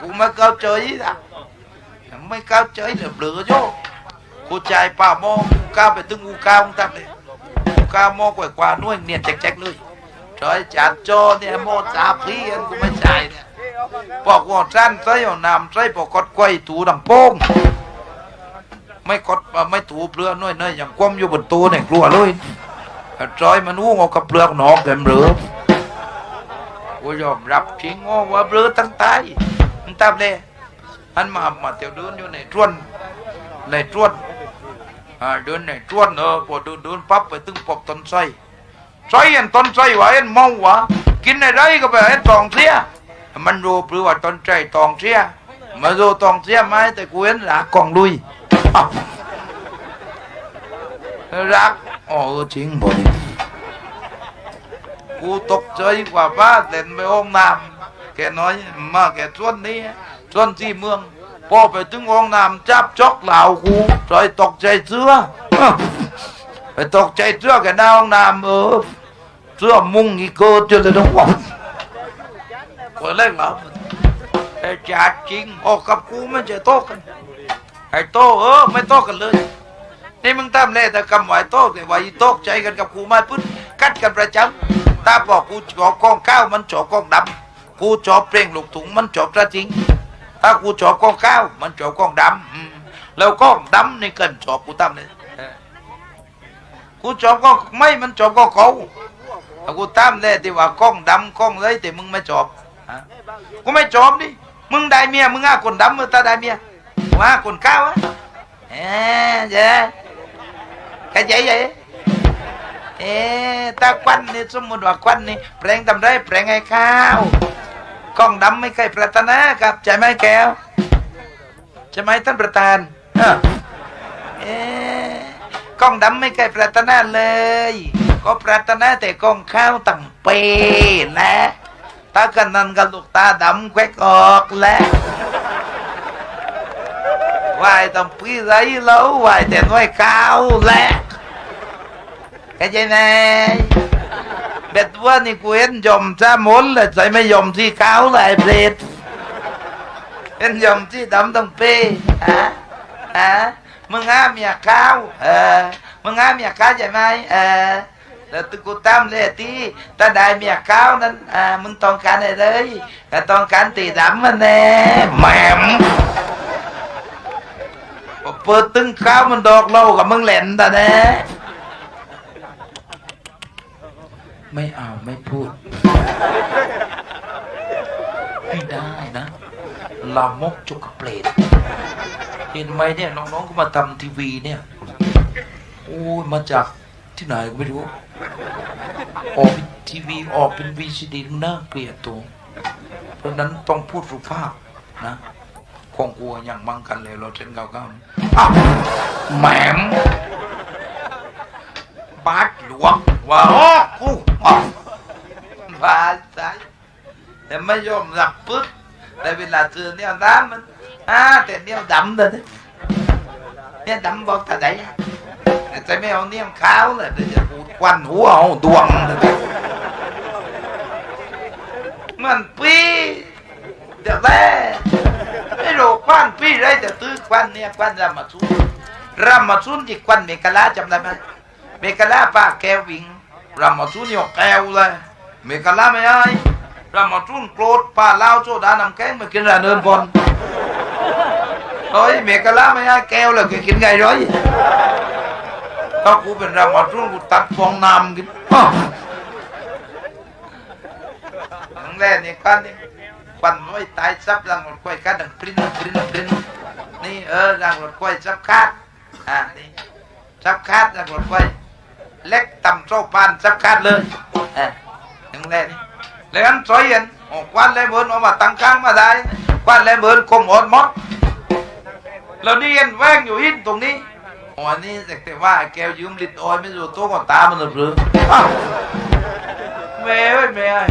กูไม่เข้าใจนะไม่เข้าใจเลยเบลอโยกูใจป่าโมกูก้าวไปถึงกูก้าวมึงทำเลยกูก้าวโมกว่ากว่าน้วยเนียนแจ๊กๆเลยจอยจัดโจเนี่ยโมสาพี่อันกูไม่ใจายเนี่ยบอกว่าสั้นใส่เอาน้ำใส่ปอกกดไกวถูดังโป้งไม่กดไม่ถูเปลือกน้อยๆอย่างคว่ำอยู่บนตัวเนี่ยกลัวเลยจอยมันอู้งอกับเปลือกหนอกเต็มเหลือกูยอมรับจริงว่าว่าเปลือกตั้งตาย มันตามเลยมันมามาเที่ยวเดินอยู่ในตรวนในตรวนอ่าเดินในตรวนเออพอเดินเดินปั๊บไปถึงปอบต้นไทรไทรเห็นต้นไทรวะเห็นเมาวะกินอะไรก็ไปเห็นตองเสียมันรู้เปลือว่าต้นไทรตองเสียมาดูตองเสียไหมแต่กูเห็นหลากกองลุยรักอ๋อจริงบ่กูตกใจกว่าบ้าเล่นไปห้องน้ำ แกน้อยมาแกส่วนนี้ส่วนที่เมืองพอไปถึงห้องน้ำจับจอกเหล่ากูจอยตกใจเสื้อไปตกใจเสื้อแกหน้าห้องน้ำเออเสื้อมุงอีกเกิดจนเลยต้องบอกคนเล่นเหรอไอ้จัดจริงออกกับกูไม่ใช่โต๊ะกันไอ้โตเออไม่โตกันเลยนี่มึงทำเล่แต่กำไหวโตแต่ว่าอีโตกใจกันกับกูมาพึ่งกัดกันประจำตาบอกกูจอบกองข้าวมันจอบกองดำ กูจอบเพลงลูกถุงมันจอบกระจริง ถ้ากูจอบกองข้าว มันจอบกองดำแล้วกองดำนี่เกินจอบกูทำเลยเออกูจอบกองไม่มันจอบกองเขากูตามเล่ที่ว่าก้องดำก้องเลยแต่มึงไม่จอบฮะกูไม่จอบดิมึงได้เมียมึงอะคนดำมึงตาได้เมียว่าคน cao á à, dạ cái vậy vậy Ê, ta quanh đi số một và quanh đi preng tầm đấy preng hay cao con đấm mấy cây pratana gặp chạy mấy kẹo chạy mấy thân กล้องดำไม่เคยปรารถนาครับใช่ไหมแก้วใช่ไหมท่านประธานเอ๊กล้องดำไม่เคยปรารถนาเลย ก็ปรารถนาแต่กล้องข้าวตั้งเปนะตากันนันกับลูกตาดำแควกออกแล้ววายต้องพี่ไรแล้ววายแต่น้อยข้าวแล้วเข้าใจไหม เบ็ดว่านี่กูเห็นยมจ้ามนเลยใจไม่ยมที่ข้าวเลยเปรตเห็นยมที่ดำต้องเป้ฮะฮะมึงห้ามอยากข้าวเออมึงห้ามอยากข้าวใช่ไหมเออแล้วตกูตามเลยที่ถ้าได้เมียข้าวนั้นอ่ามึงต้องการอะไรเลยก็ต้องการตีดำมันแน่แหม่มเปิดตึงข้าวมันดอกเล่ากับมึงแหลนแต่แน่ ไม่เอาไม่พูด ไม่ได้นะลามกจุกเปรตเห็นไหมเนี่ยน้องๆก็มาทำทีวีเนี่ยโอ้ยมาจากที่ไหนก็ไม่รู้ ออกเป็นทีวีออกเป็นวีซีดีน่าเกลียดตัว เพราะนั้นต้องพูดสุภาพนะคงกลัวอย่างมั่งกันเลยเราเช่นเก่าๆอ้าแหมม บาดหลวงว่าโอ้กูอ้าวบาดใจแต่ไม่ยอมหลับปึ๊บแต่เวลาเจอเนี่ยน้ำมันอ่าแต่เนี่ยดำเลยเนี่ยดำบอกแต่ไหนแต่ไม่เอาเนี่ยขาวเลยจะปูดควันหัวเอาดวงเลยมันปีเดี๋ยวแม่ไม่รู้ควันพีไรแต่ตื้อควันเนี่ยควันรามาซุนรามาซุนที่ควันเมกะลาจำได้ไหม เมกะลาป้าแก้ววิงรามาซุนยกแก้วเลยเมกะลาไม่ได้รามาซุนโกรธป้าเล่าโซดาน้ำแข็งมากินระเนินบอลเฮ้ยเมกะลาไม่ได้แก้วเลยกกินไงร้อยถ้ากูเป็นรามาซุนกูตัดฟองน้ำกินอ้าวครั้งแรกนี่กันนี่ควันไว้ตายซับรังรถควายกัดดังปริ้นปริ้นปริ้นนี่เออรังรถควายซับคาดอ่านี่ซับคาดรังรถควาย เล็กต่ำโซ่ปานซับคาดเลยอ่าอย่างแรกนี่แล้วอันสอยเห็นโอ้ควันเลยเหมือนเอามาตั้งกลางมาได้ควันเลยเหมือนคมอดมดแล้วนี่เห็นแวงอยู่หินตรงนี้โอ้อันนี้แต่ว่าแกวยืมลิดออยไม่รู้ตัวก่อนตามันหรืออ้าวแม่เอ้ยแม่เอ้ย